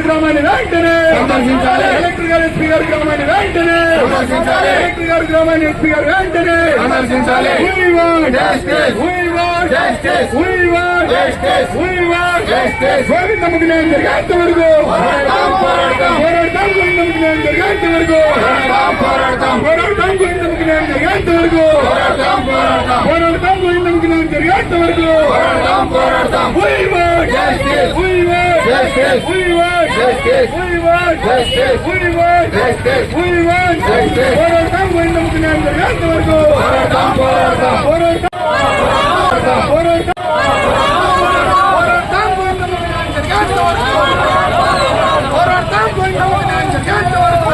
గ్రామాన్ని వెంటనే కలెక్టర్ గారు ఎస్పీ గారి గ్రామాన్ని వెంటనే కలెక్టర్ గారి గ్రామాన్ని ఎస్పీ గారు వెంటనే గోవిందమ్మకి న్యాయం జరిగేంత వరకు పోరాడతాం గోవిందమ్మకి న్యాయం జరిగేంత వరకు పోరాడతాం గోవిందమ్మకి న్యాయం జరిగేంత వరకు పోరాడతాం గోవిందమ్మకి న్యాయం జరిగేంత వరకు. పోరాడతాం గోవిందమ్మకి న్యాయం జరిగేంత వరకు పోరాడతాం పోరాడతాం పోరాడతాం పోరాడతాం పోరాడతాం గోవిందమ్మకి న్యాయం జరిగేంత వరకు పోరాడతాం గోవిందమ్మకి న్యాయం జరిగేంత వరకు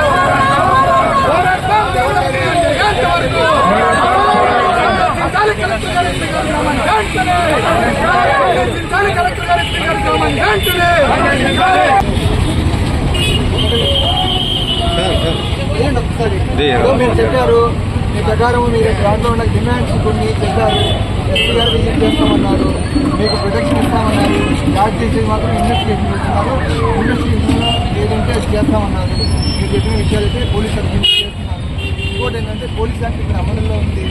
పోరాడతాం గోవిందమ్మకి న్యాయం జరిగేంత వరకు సంచాలి కలెక్టర్ గారి గ్రామాన్ని వెంటనే సంచాలి కలెక్టర్ గారి గ్రామాన్ని వెంటనే ఏంటి ఒకసారి ఏదో మీరు చెప్పారు మీ ప్రకారం మీరు దాంట్లో ఉన్న డిమాండ్స్ కొన్ని చెప్పారు ఎస్పీ గారు విజిట్ చేస్తామన్నారు మీకు ప్రొటెక్షన్ ఇస్తామన్నారు చార్జ్ చేసేది మాత్రం ఇన్వెస్టిగేషన్ చేస్తున్నారు ఇన్వెస్టిగేషన్ ఏదంటే చేస్తామన్నారు మీరు చెప్పిన విషయాలు అయితే పోలీస్ అధికారులు చేస్తున్నారు ఇంకోటి ఏంటంటే పోలీస్ యాక్ట్ ఇక్కడ అమలులో ఉంది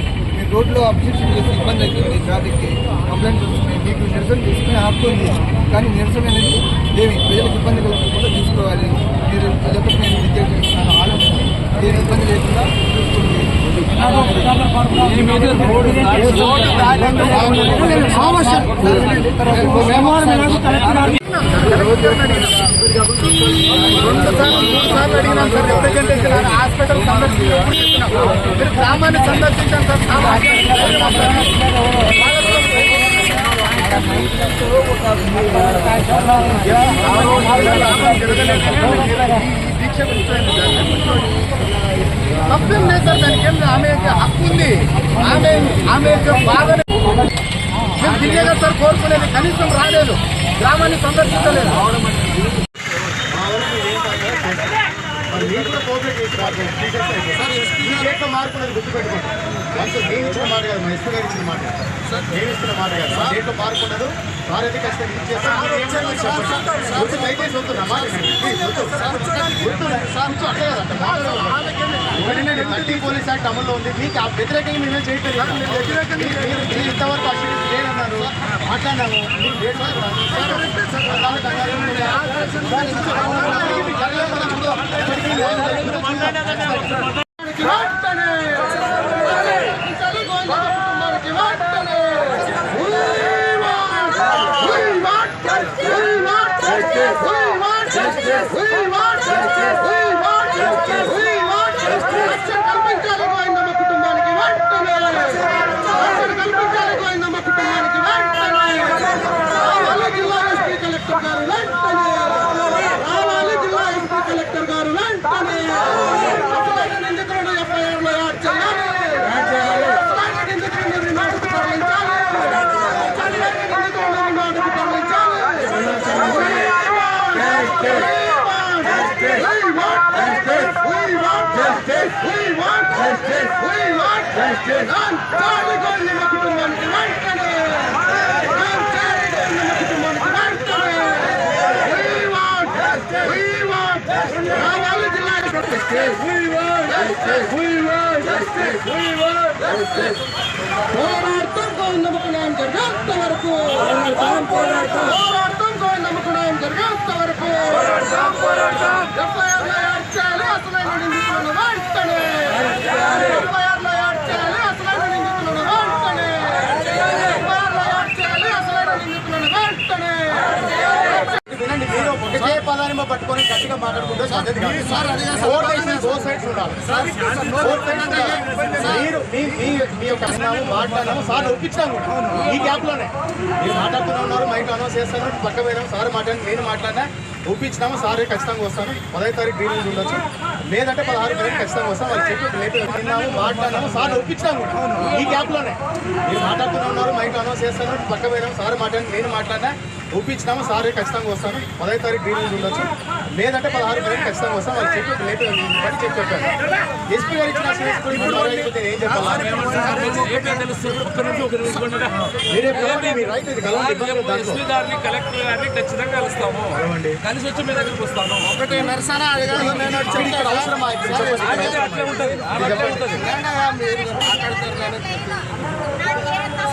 రోడ్లో అబ్జెక్షన్ చేసి ఇబ్బంది అవుతుంది ట్రాఫిక్కి. కంప్లైంట్స్ వస్తున్నాయి. మీకు నిరసన తీసుకునే హక్కు ఉంది కానీ నిరసన అనేది ఏమి ప్రజలకు ఇబ్బంది కలగకుండా తీసుకోవాలి మీరు ప్రజలకు నేను విజ్ఞప్తి చేస్తున్నాను ఆలోచన దేని ఇబ్బంది లేకుండా చూసుకోండి. హాస్పిటల్ సందర్శించినప్పుడు మీరు గ్రామాన్ని సందర్శించాను సార్ దీక్ష తప్పేం లేదు సార్ దానికి ఏం ఆమె యొక్క హక్కు ఉంది ఆమె ఆమె యొక్క బాధ మేము దిగే సార్ కోరుకునేది. కనీసం రాలేదు. గ్రామాన్ని సందర్శించలేదు. మార్పు అనేది గుర్తుపెట్టుకోండి మనసు నేను ఇచ్చిన మాట కాదు మా ఎస్పీ గారు ఇచ్చిన మాట నేను ఇస్తున్న మాట కాదు మా డేట్లో మార్పు ఉండదు అయితే ఖచ్చితంగా దయచేసి వద్దు నా మాట సార్. థర్టీ పోలీస్ యాక్ట్ అమల్లో ఉంది మీకు ఆ వ్యతిరేకంగా మేము చేయట్లేదు మీరు మీరు ఇంతవరకు అసలు లేదన్నారు మాట్లాడినాము మీరు డేట్ వెంటనే justice. We want justice. అంతాలి Govindamma కుటుంబానికి వెంటనే అంతాలి గోవిందమ్మ కుటుంబానికి వెంటనే We want justice. We want justice. రావాలి జిల్లా justice. We want justice. We want justice. We want justice. పోరాటం గోవిందమ్మకు న్యాయం జరిగేంత వరకు పోరాటం పోరాటం పోరాటం గోవిందమ్మకు న్యాయం జరిగేంత వరకు పోరాటం పోరాటం ఎఫ్ఐఆర్ పదాన్ని పట్టుకొని గట్టిగా మాట్లాడుకుంటే పద్ధతి. మీరు మీ యొక్క అన్నాము మాట్లాడినాము సార్ ఒప్పించాము. ఈ గ్యాప్లోనే. మీరు మాట్లాడుతూనే ఉన్నారు మైక్ అనౌన్స్ చేస్తాను పక్క పోయినాము సార్ మాట్లాడి నేను మాట్లాడినా ఒప్పించినాము? సార్ ఖచ్చితంగా వస్తాను. పదహైదు తారీఖు గ్రీన్ ఉండొచ్చు. లేదంటే పదహారు తారీఖు ఖచ్చితంగా వస్తాం. వాళ్ళు చెప్పి లేపు విన్నాము మాట్లాడినాము. సార్ ఒప్పించినాము. ఈ గ్యాప్లోనే మీరు మాట్లాడుతూనే ఉన్నారు మైక్ అనౌన్స్ చేస్తాను. పక్క పోయినాము సార్ మాట్లాడి నేను మాట్లాడినా ఒప్పించినాము? సార్ ఖచ్చితంగా వస్తాను. పదహైదు తారీఖు గ్రీన్ ఉండొచ్చు. లేదంటే పదహారు గంటలకు ఖచ్చితంగా వస్తాం. వాళ్ళు చెప్పి లేట్ బట్టి చెప్పి చెప్పారు ఎస్పీ గారు ఇచ్చిన ఏం చెప్పాలి? లేదు కలెక్టర్ గారిని ఖచ్చితంగా కలుస్తాము. కలిసి వచ్చి మీ దగ్గరికి వస్తాను ఒకటి నరసన అవసరమా అట్లే ఉంటుంది.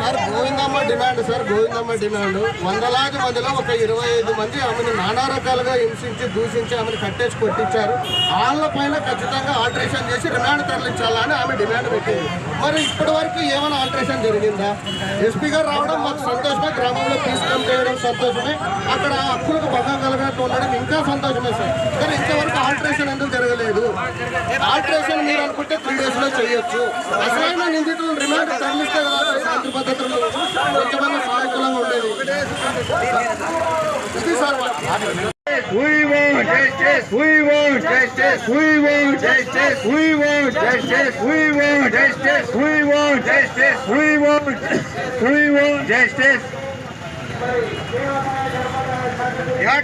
Sir Govindamma demand sir Govindamma demand. వందలాది మందిలో ఒక ఇరవై ఐదు మంది ఆమెను నానా రకాలుగా హింసించి దూషించి ఆమెను కట్టేసి కొట్టించారు. వాళ్ళ పైన ఖచ్చితంగా ఆల్టరేషన్ చేసి రిమాండ్ తరలించాలని ఆమె డిమాండ్ పెట్టింది. మరి ఇప్పటి వరకు ఏమైనా ఆల్టరేషన్ జరిగిందా? ఎస్పీ గారు రావడం మాకు సంతోషమే గ్రామంలో తీసుకొని చేయడం సంతోషమే అక్కడ హక్కులకు భంగం కలగనట్టు ఉండడం ఇంకా సంతోషమే సార్. కానీ ఇంతవరకు ఆల్టరేషన్ ఎందుకు జరగలేదు? ఆల్టరేషన్ మీరు అనుకుంటే త్రీ డేస్లో చేయొచ్చు. అసలైన నిందితులు రిమాండ్ తరలిస్తే కదా శాంతి భద్రతలు కొంతమంది సానుకూలంగా ఉండేది ఇది సార్ మా- We want justice. We want justice. We want justice. We want justice. We want justice. We want justice. We want. We want justice. Yeah.